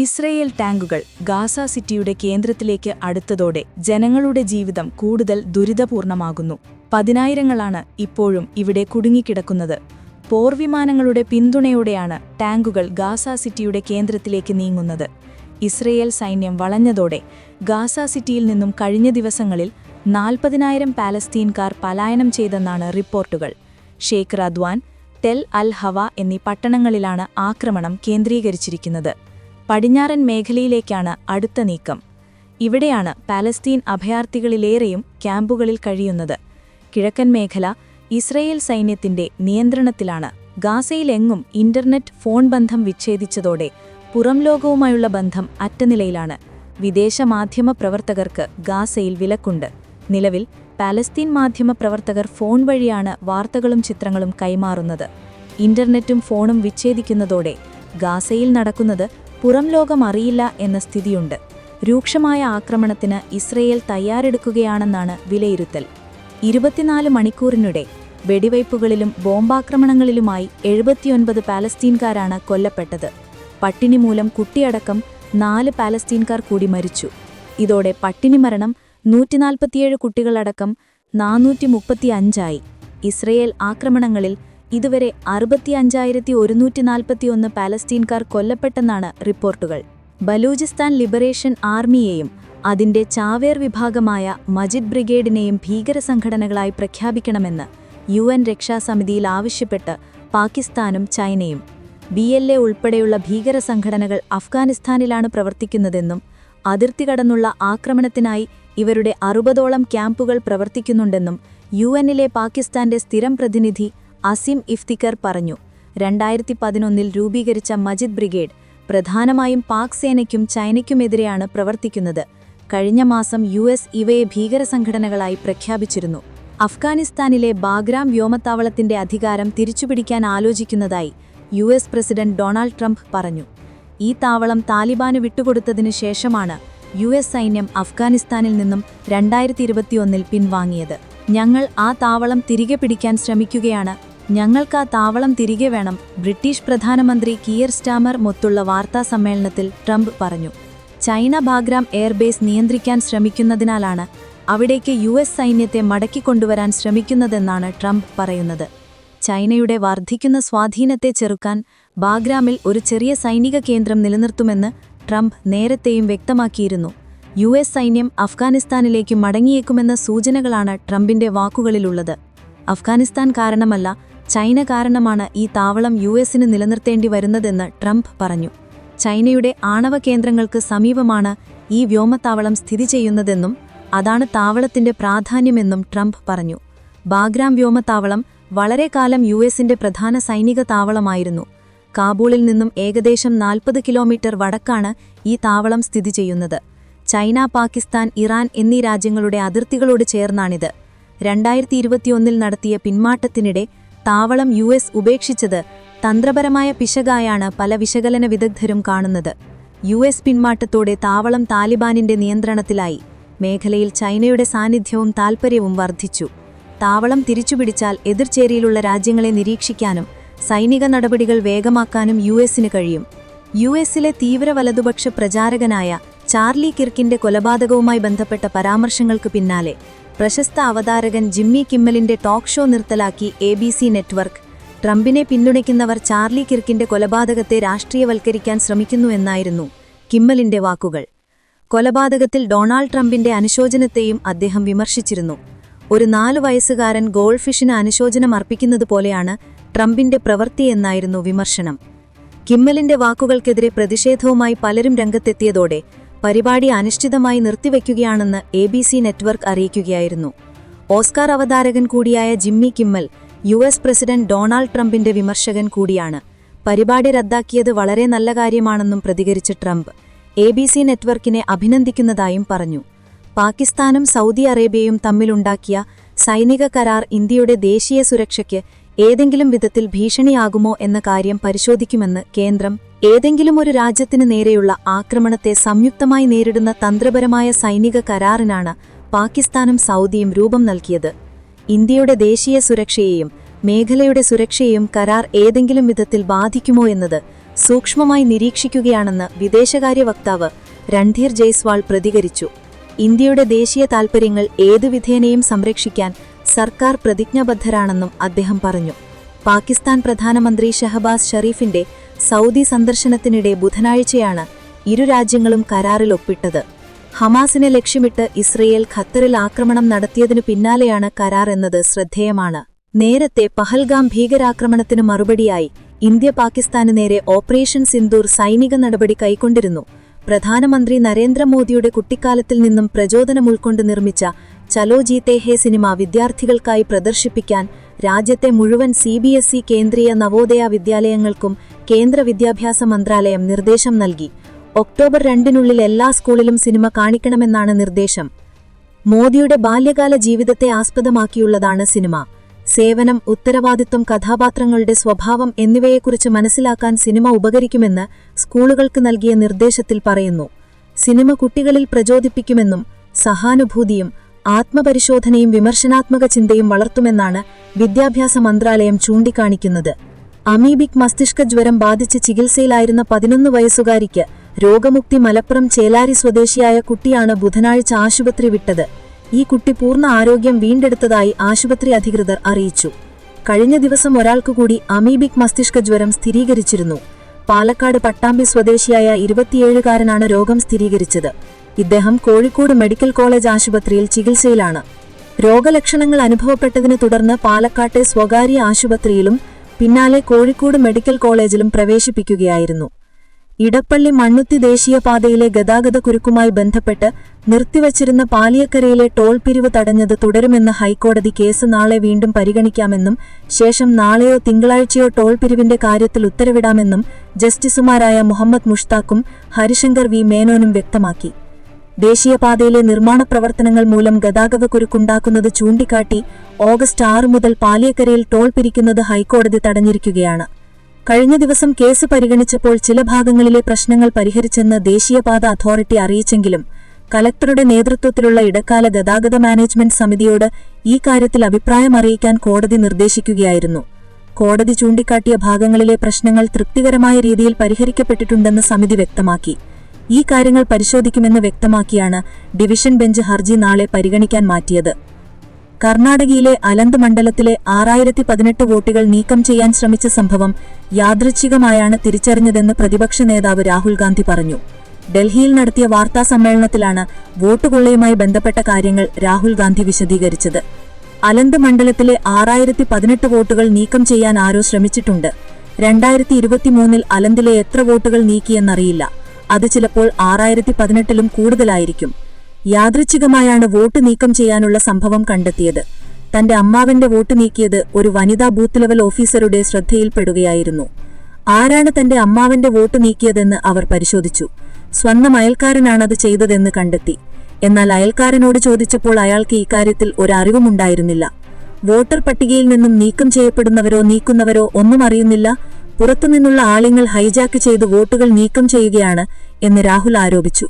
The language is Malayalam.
ഇസ്രയേൽ ടാങ്കുകൾ ഗാസ സിറ്റിയുടെ കേന്ദ്രത്തിലേക്ക് അടുത്തതോടെ ജനങ്ങളുടെ ജീവിതം കൂടുതൽ ദുരിതപൂർണമാകുന്നു. പതിനായിരങ്ങളാണ് ഇപ്പോഴും ഇവിടെ കുടുങ്ങിക്കിടക്കുന്നത്. പോർവിമാനങ്ങളുടെ പിന്തുണയോടെയാണ് ടാങ്കുകൾ ഗാസ സിറ്റിയുടെ കേന്ദ്രത്തിലേക്ക് നീങ്ങുന്നത്. ഇസ്രയേൽ സൈന്യം വളഞ്ഞതോടെ ഗാസ സിറ്റിയിൽ നിന്നും കഴിഞ്ഞ ദിവസങ്ങളിൽ നാൽപ്പതിനായിരം പാലസ്തീൻകാർ പലായനം ചെയ്തെന്നാണ് റിപ്പോർട്ടുകൾ. Sheikh Radwan Tel al Hawa എന്നീ പട്ടണങ്ങളിലാണ് ആക്രമണം കേന്ദ്രീകരിച്ചിരിക്കുന്നത്. പടിഞ്ഞാറൻ മേഖലയിലേക്കാണ് അടുത്ത നീക്കം. ഇവിടെയാണ് പാലസ്തീൻ അഭയാർത്ഥികളിലേറെയും ക്യാമ്പുകളിൽ കഴിയുന്നത്. കിഴക്കൻ മേഖല ഇസ്രയേൽ സൈന്യത്തിന്റെ നിയന്ത്രണത്തിലാണ്. ഗാസയിലെങ്ങും ഇന്റർനെറ്റ് ഫോൺ ബന്ധം വിച്ഛേദിച്ചതോടെ പുറം ലോകവുമായുള്ള ബന്ധം അറ്റനിലയിലാണ്. വിദേശ മാധ്യമ പ്രവർത്തകർക്ക് ഗാസയിൽ വിലക്കുണ്ട്. നിലവിൽ പാലസ്തീൻ മാധ്യമ പ്രവർത്തകർ ഫോൺ വഴിയാണ് വാർത്തകളും ചിത്രങ്ങളും കൈമാറുന്നത്. ഇന്റർനെറ്റും ഫോണും വിച്ഛേദിക്കുന്നതോടെ ഗാസയിൽ നടക്കുന്നത് പുറം ലോകം അറിയില്ല എന്ന സ്ഥിതിയുണ്ട്. രൂക്ഷമായ ആക്രമണത്തിന് ഇസ്രയേൽ തയ്യാറെടുക്കുകയാണെന്നാണ് വിലയിരുത്തൽ. ഇരുപത്തിനാല് മണിക്കൂറിനിടെ വെടിവയ്പ്പുകളിലും ബോംബാക്രമണങ്ങളിലുമായി എഴുപത്തിയൊൻപത് പാലസ്തീൻകാരാണ് കൊല്ലപ്പെട്ടത്. പട്ടിണി മൂലം കുട്ടിയടക്കം നാല് പാലസ്തീൻകാർ കൂടി മരിച്ചു. ഇതോടെ പട്ടിണി മരണം നൂറ്റിനാൽപ്പത്തിയേഴ് കുട്ടികളടക്കം നാനൂറ്റി മുപ്പത്തിയഞ്ചായി ഇസ്രയേൽ ആക്രമണങ്ങളിൽ ഇതുവരെ അറുപത്തിയഞ്ചായിരത്തി ഒരുന്നൂറ്റി നാൽപ്പത്തിയൊന്ന് പാലസ്തീൻകാർ കൊല്ലപ്പെട്ടെന്നാണ് റിപ്പോർട്ടുകൾ. ബലൂചിസ്ഥാൻ ലിബറേഷൻ ആർമിയെയും അതിന്റെ ചാവേർ വിഭാഗമായ മജിദ് ബ്രിഗേഡിനെയും ഭീകരസംഘടനകളായി പ്രഖ്യാപിക്കണമെന്ന് യു എൻ രക്ഷാസമിതിയിൽ ആവശ്യപ്പെട്ട് പാകിസ്ഥാനും ചൈനയും. ബി എൽ എ ഉൾപ്പെടെയുള്ള ഭീകരസംഘടനകൾ അഫ്ഗാനിസ്ഥാനിലാണ് പ്രവർത്തിക്കുന്നതെന്നും അതിർത്തി കടന്നുള്ള ആക്രമണത്തിനായി ഇവരുടെ അറുപതോളം ക്യാമ്പുകൾ പ്രവർത്തിക്കുന്നുണ്ടെന്നും യു എന്നിലെ പാകിസ്ഥാന്റെ സ്ഥിരം പ്രതിനിധി അസിം ഇഫ്തിക്കർ പറഞ്ഞു. രണ്ടായിരത്തി പതിനൊന്നിൽ രൂപീകരിച്ച മജിദ് ബ്രിഗേഡ് പ്രധാനമായും പാക് സേനയ്ക്കും ചൈനയ്ക്കുമെതിരെയാണ് പ്രവർത്തിക്കുന്നത്. കഴിഞ്ഞ മാസം യു എസ് ഇവയെ ഭീകരസംഘടനകളായി പ്രഖ്യാപിച്ചിരുന്നു. അഫ്ഗാനിസ്ഥാനിലെ ബാഗ്രാം വ്യോമത്താവളത്തിന്റെ അധികാരം തിരിച്ചുപിടിക്കാൻ ആലോചിക്കുന്നതായി U S president Donald Trump പറഞ്ഞു. ഈ താവളം താലിബാന് വിട്ടുകൊടുത്തതിനു ശേഷമാണ് യു എസ് സൈന്യം അഫ്ഗാനിസ്ഥാനിൽ നിന്നും രണ്ടായിരത്തി ഇരുപത്തിയൊന്നിൽ പിൻവാങ്ങിയത്. ഞങ്ങൾ ആ താവളം തിരികെ പിടിക്കാൻ ശ്രമിക്കുകയാണ് ഞങ്ങൾക്ക് ആ താവളം തിരികെ വേണം ബ്രിട്ടീഷ് പ്രധാനമന്ത്രി കിയർ സ്റ്റാമർ മൊത്തുള്ള വാർത്താ സമ്മേളനത്തിൽ ട്രംപ് പറഞ്ഞു. ചൈന ബാഗ്രാം എയർബേസ് നിയന്ത്രിക്കാൻ ശ്രമിക്കുന്നതിനാലാണ് അവിടേക്ക് യു എസ് സൈന്യത്തെ മടക്കിക്കൊണ്ടുവരാൻ ശ്രമിക്കുന്നതെന്നാണ് ട്രംപ് പറയുന്നത്. ചൈനയുടെ വർദ്ധിക്കുന്ന സ്വാധീനത്തെ ചെറുക്കാൻ ബാഗ്രാമിൽ ഒരു ചെറിയ സൈനിക കേന്ദ്രം നിലനിർത്തുമെന്ന് ട്രംപ് നേരത്തെയും വ്യക്തമാക്കിയിരുന്നു. യു എസ് സൈന്യം അഫ്ഗാനിസ്ഥാനിലേക്ക് മടങ്ങിയേക്കുമെന്ന സൂചനകളാണ് ട്രംപിന്റെ വാക്കുകളിലുള്ളത്. അഫ്ഗാനിസ്ഥാൻ കാരണമല്ല ചൈന കാരണമാണ് ഈ താവളം യു എസിന് നിലനിർത്തേണ്ടി വരുന്നതെന്ന് ട്രംപ് പറഞ്ഞു. ചൈനയുടെ ആണവ കേന്ദ്രങ്ങൾക്ക് സമീപമാണ് ഈ വ്യോമത്താവളം സ്ഥിതി ചെയ്യുന്നതെന്നും അതാണ് താവളത്തിന്റെ പ്രാധാന്യമെന്നും ട്രംപ് പറഞ്ഞു. ബാഗ്രാം വ്യോമത്താവളം വളരെ കാലം യു എസിന്റെ പ്രധാന സൈനിക താവളമായിരുന്നു. കാബൂളിൽ നിന്നും ഏകദേശം നാൽപ്പത് കിലോമീറ്റർ വടക്കാണ് ഈ താവളം സ്ഥിതി ചെയ്യുന്നത്. ചൈന പാകിസ്ഥാൻ ഇറാൻ എന്നീ രാജ്യങ്ങളുടെ അതിർത്തികളോട് ചേർന്നാണിത്. രണ്ടായിരത്തി ഇരുപത്തിയൊന്നിൽ നടത്തിയ പിന്മാറ്റത്തിനിടെ താവളം യു എസ് ഉപേക്ഷിച്ചത് തന്ത്രപരമായ പിശകായാണ് പല വിശകലന വിദഗ്ധരും കാണുന്നത്. യു എസ് പിന്മാറ്റത്തോടെ താവളം താലിബാനിന്റെ നിയന്ത്രണത്തിലായി. മേഖലയിൽ ചൈനയുടെ സാന്നിധ്യവും താൽപ്പര്യവും വർദ്ധിച്ചു. താവളം തിരിച്ചുപിടിച്ചാൽ എതിർചേരിയിലുള്ള രാജ്യങ്ങളെ നിരീക്ഷിക്കാനും സൈനിക നടപടികൾ വേഗമാക്കാനും യു എസിന് കഴിയും. യു എസിലെ തീവ്ര വലതുപക്ഷ പ്രചാരകനായ ചാർലി കിർക്കിന്റെ കൊലപാതകവുമായി ബന്ധപ്പെട്ട പരാമർശങ്ങൾക്ക് പിന്നാലെ പ്രശസ്ത അവതാരകൻ ജിമ്മി കിമ്മലിന്റെ ടോക്ക് ഷോ നിർത്തലാക്കി എ നെറ്റ്വർക്ക്. ട്രംപിനെ പിന്തുണയ്ക്കുന്നവർ ചാർലി കിർക്കിന്റെ കൊലപാതകത്തെ രാഷ്ട്രീയവൽക്കരിക്കാൻ ശ്രമിക്കുന്നുവെന്നായിരുന്നു കിമ്മലിന്റെ വാക്കുകൾ. കൊലപാതകത്തിൽ ഡൊണാൾഡ് ട്രംപിന്റെ അനുശോചനത്തെയും അദ്ദേഹം വിമർശിച്ചിരുന്നു. ഒരു നാലു വയസ്സുകാരൻ ഗോൾഫിഷിന് അനുശോചനം അർപ്പിക്കുന്നത് പോലെയാണ് ട്രംപിന്റെ പ്രവൃത്തിയെന്നായിരുന്നു വിമർശനം. കിമ്മലിന്റെ വാക്കുകൾക്കെതിരെ പ്രതിഷേധവുമായി പലരും രംഗത്തെത്തിയതോടെ പരിപാടി അനിശ്ചിതമായി നിർത്തിവെക്കുകയാണെന്ന് എ ബി സി നെറ്റ്വർക്ക് അറിയിക്കുകയായിരുന്നു. ഓസ്കാർ അവതാരകൻ കൂടിയായ Jimmy Kimmel U S president Donald ട്രംപിന്റെ വിമർശകൻ കൂടിയാണ്. പരിപാടി റദ്ദാക്കിയത് വളരെ നല്ല കാര്യമാണെന്നും പ്രതികരിച്ച ട്രംപ് എ ബി സി നെറ്റ്വർക്കിനെ അഭിനന്ദിക്കുന്നതായും പറഞ്ഞു. പാകിസ്ഥാനും സൗദി അറേബ്യയും തമ്മിലുണ്ടാക്കിയ സൈനിക കരാർ ഇന്ത്യയുടെ ദേശീയ സുരക്ഷയ്ക്ക് ഏതെങ്കിലും വിധത്തിൽ ഭീഷണിയാകുമോ എന്ന കാര്യം പരിശോധിക്കുമെന്ന് കേന്ദ്രം ഏതെങ്കിലും ഒരു രാജ്യത്തിനു നേരെയുള്ള ആക്രമണത്തെ സംയുക്തമായി നേരിടുന്ന തന്ത്രപരമായ സൈനിക കരാറിനാണ് പാകിസ്ഥാനും സൗദിയും രൂപം നൽകിയത്. ഇന്ത്യയുടെ ദേശീയ സുരക്ഷയെയും മേഖലയുടെ സുരക്ഷയെയും കരാർ ഏതെങ്കിലും വിധത്തിൽ ബാധിക്കുമോ എന്നത് സൂക്ഷ്മമായി നിരീക്ഷിക്കുകയാണെന്ന് വിദേശകാര്യ വക്താവ് രൺധീർ ജയ്സ്വാൾ പ്രതികരിച്ചു. ഇന്ത്യയുടെ ദേശീയ താൽപര്യങ്ങൾ ഏതു വിധേനയും സംരക്ഷിക്കാൻ സർക്കാർ പ്രതിജ്ഞാബദ്ധരാണെന്നും അദ്ദേഹം പറഞ്ഞു. പാകിസ്ഥാൻ പ്രധാനമന്ത്രി ഷഹബാസ് ഷെറീഫിന്റെ സൗദി സന്ദർശനത്തിനിടെ ബുധനാഴ്ചയാണ് ഇരു രാജ്യങ്ങളും കരാറിൽ ഒപ്പിട്ടത് ഹമാസിനെ ലക്ഷ്യമിട്ട് ഇസ്രയേൽ ഖത്തറിൽ ആക്രമണം നടത്തിയതിനു പിന്നാലെയാണ് കരാർ എന്നത് ശ്രദ്ധേയമാണ്. നേരത്തെ പഹൽഗാം ഭീകരാക്രമണത്തിനു മറുപടിയായി ഇന്ത്യ പാകിസ്ഥാന് നേരെ ഓപ്പറേഷൻ സിന്ദൂർ സൈനിക നടപടി കൈക്കൊണ്ടിരുന്നു. പ്രധാനമന്ത്രി നരേന്ദ്രമോദിയുടെ കുട്ടിക്കാലത്തിൽ നിന്നും പ്രചോദനം ഉൾക്കൊണ്ട് നിർമ്മിച്ച ചലോ ജീത്തേ ഹേ സിനിമ വിദ്യാർത്ഥികൾക്കായി പ്രദർശിപ്പിക്കാൻ രാജ്യത്തെ മുഴുവൻ C B S E Kendriya Navodaya വിദ്യാലയങ്ങൾക്കും കേന്ദ്ര വിദ്യാഭ്യാസ മന്ത്രാലയം നിർദ്ദേശം നൽകി. ഒക്ടോബർ രണ്ടിനുള്ളിൽ എല്ലാ സ്കൂളിലും സിനിമ കാണിക്കണമെന്നാണ് നിർദ്ദേശം. മോദിയുടെ ബാല്യകാല ജീവിതത്തെ ആസ്പദമാക്കിയുള്ളതാണ് സിനിമ. സേവനം ഉത്തരവാദിത്വം കഥാപാത്രങ്ങളുടെ സ്വഭാവം എന്നിവയെക്കുറിച്ച് മനസ്സിലാക്കാൻ സിനിമ ഉപകരിക്കുമെന്ന് സ്കൂളുകൾക്ക് നൽകിയ നിർദ്ദേശത്തിൽ പറയുന്നു. സിനിമ കുട്ടികളിൽ പ്രചോദിപ്പിക്കുമെന്നും സഹാനുഭൂതിയും ആത്മപരിശോധനയും വിമർശനാത്മക ചിന്തയും വളർത്തുമെന്നാണ് വിദ്യാഭ്യാസ മന്ത്രാലയം ചൂണ്ടിക്കാണിക്കുന്നത്. അമീബിക് മസ്തിഷ്ക ജ്വരം ബാധിച്ച് ചികിത്സയിലായിരുന്ന പതിനൊന്ന് വയസ്സുകാരിക്ക് രോഗമുക്തി മലപ്പുറം ചേലാരി സ്വദേശിയായ കുട്ടിയാണ് ബുധനാഴ്ച ആശുപത്രി വിട്ടത്. ഈ കുട്ടി പൂർണ ആരോഗ്യം വീണ്ടെടുത്തതായി ആശുപത്രി അധികൃതർ അറിയിച്ചു. കഴിഞ്ഞ ദിവസം ഒരാൾക്കു കൂടി അമീബിക് മസ്തിഷ്ക ജ്വരം സ്ഥിരീകരിച്ചിരുന്നു. പാലക്കാട് പട്ടാമ്പി സ്വദേശിയായ ഇരുപത്തിയേഴുകാരനാണ് രോഗം സ്ഥിരീകരിച്ചത്. ഇദ്ദേഹം കോഴിക്കോട് മെഡിക്കൽ കോളേജ് ആശുപത്രിയിൽ ചികിത്സയിലാണ്. രോഗലക്ഷണങ്ങൾ അനുഭവപ്പെട്ടതിനെ തുടർന്ന് പാലക്കാട്ടെ സ്വകാര്യ ആശുപത്രിയിലും പിന്നാലെ കോഴിക്കോട് മെഡിക്കൽ കോളേജിലും പ്രവേശിപ്പിക്കുകയായിരുന്നു. ഇടപ്പള്ളി മണ്ണുത്തി ദേശീയപാതയിലെ ഗതാഗത കുരുക്കുമായി ബന്ധപ്പെട്ട് നിർത്തിവച്ചിരുന്ന പാലിയക്കരയിലെ ടോൾ പിരിവ് തടഞ്ഞത് തുടരുമെന്ന് ഹൈക്കോടതി കേസ് നാളെ വീണ്ടും പരിഗണിക്കാമെന്നും ശേഷം നാളെയോ തിങ്കളാഴ്ചയോ ടോൾ പിരിവിന്റെ കാര്യത്തിൽ ഉത്തരവിടാമെന്നും ജസ്റ്റിസുമാരായ മുഹമ്മദ് മുഷ്താഖും ഹരിശങ്കർ വി മേനോനും വ്യക്തമാക്കി. ദേശീയപാതയിലെ നിർമ്മാണ പ്രവർത്തനങ്ങൾ മൂലം ഗതാഗതക്കുരുക്കുണ്ടാക്കുന്നത് ചൂണ്ടിക്കാട്ടി ഓഗസ്റ്റ് ആറ് മുതൽ പാലിയക്കരയിൽ ടോൾ പിരിക്കുന്നത് ഹൈക്കോടതി തടഞ്ഞിരിക്കുകയാണ്. കഴിഞ്ഞ ദിവസം കേസ് പരിഗണിച്ചപ്പോൾ ചില ഭാഗങ്ങളിലെ പ്രശ്നങ്ങൾ പരിഹരിച്ചെന്ന് ദേശീയപാത അതോറിറ്റി അറിയിച്ചെങ്കിലും കലക്ടറുടെ നേതൃത്വത്തിലുള്ള ഇടക്കാല ഗതാഗത മാനേജ്മെന്റ് സമിതിയോട് ഈ കാര്യത്തിൽ അഭിപ്രായം അറിയിക്കാൻ കോടതി നിർദ്ദേശിക്കുകയായിരുന്നു. കോടതി ചൂണ്ടിക്കാട്ടിയ ഭാഗങ്ങളിലെ പ്രശ്നങ്ങൾ തൃപ്തികരമായ രീതിയിൽ പരിഹരിക്കപ്പെട്ടിട്ടുണ്ടെന്ന് സമിതി വ്യക്തമാക്കി. ഈ കാര്യങ്ങൾ പരിശോധിക്കുമെന്ന് വ്യക്തമാക്കിയാണ് ഡിവിഷൻ ബെഞ്ച് ഹർജി നാളെ പരിഗണിക്കാൻ മാറ്റിയത്. കർണാടകയിലെ അലന്ത് മണ്ഡലത്തിലെ ആറായിരത്തി പതിനെട്ട് വോട്ടുകൾ നീക്കം ചെയ്യാൻ ശ്രമിച്ച സംഭവം യാദൃച്ഛികമായാണ് തിരിച്ചറിഞ്ഞതെന്ന് പ്രതിപക്ഷ നേതാവ് രാഹുൽ ഗാന്ധി പറഞ്ഞു. ഡൽഹിയിൽ നടത്തിയ വാർത്താ സമ്മേളനത്തിലാണ് വോട്ടുകൊള്ളയുമായി ബന്ധപ്പെട്ട കാര്യങ്ങൾ രാഹുൽ ഗാന്ധി വിശദീകരിച്ചത്. അലന്ത് മണ്ഡലത്തിലെ ആറായിരത്തി പതിനെട്ട് വോട്ടുകൾ നീക്കം ചെയ്യാൻ ആരോ ശ്രമിച്ചിട്ടുണ്ട്. രണ്ടായിരത്തി ഇരുപത്തിമൂന്നിൽ അലന്തിലെ എത്ര വോട്ടുകൾ നീക്കിയെന്നറിയില്ല. അത് ചിലപ്പോൾ ആറായിരത്തി പതിനെട്ടിലും കൂടുതലായിരിക്കും. യാദൃച്ഛികമായാണ് വോട്ട് നീക്കം ചെയ്യാനുള്ള സംഭവം കണ്ടെത്തിയത്. തന്റെ അമ്മാവന്റെ വോട്ട് നീക്കിയത് ഒരു വനിതാ ബൂത്ത് ലെവൽ ഓഫീസറുടെ ശ്രദ്ധയിൽപ്പെടുകയായിരുന്നു. ആരാണ് തന്റെ അമ്മാവന്റെ വോട്ട് നീക്കിയതെന്ന് അവർ പരിശോധിച്ചു. സ്വന്തം അയൽക്കാരനാണത് ചെയ്തതെന്ന് കണ്ടെത്തി. എന്നാൽ അയൽക്കാരനോട് ചോദിച്ചപ്പോൾ അയാൾക്ക് ഇക്കാര്യത്തിൽ ഒരറിവുമുണ്ടായിരുന്നില്ല വോട്ടർ പട്ടികയിൽ നിന്നും നീക്കം ചെയ്യപ്പെടുന്നവരോ നീക്കുന്നവരോ ഒന്നും അറിയുന്നില്ല. പുറത്തുനിന്നുള്ള ആളിങ്ങൾ ഹൈജാക്ക് ചെയ്ത് വോട്ടുകൾ നീക്കം ചെയ്യുകയാണ് എന്ന് രാഹുൽ ആരോപിച്ചു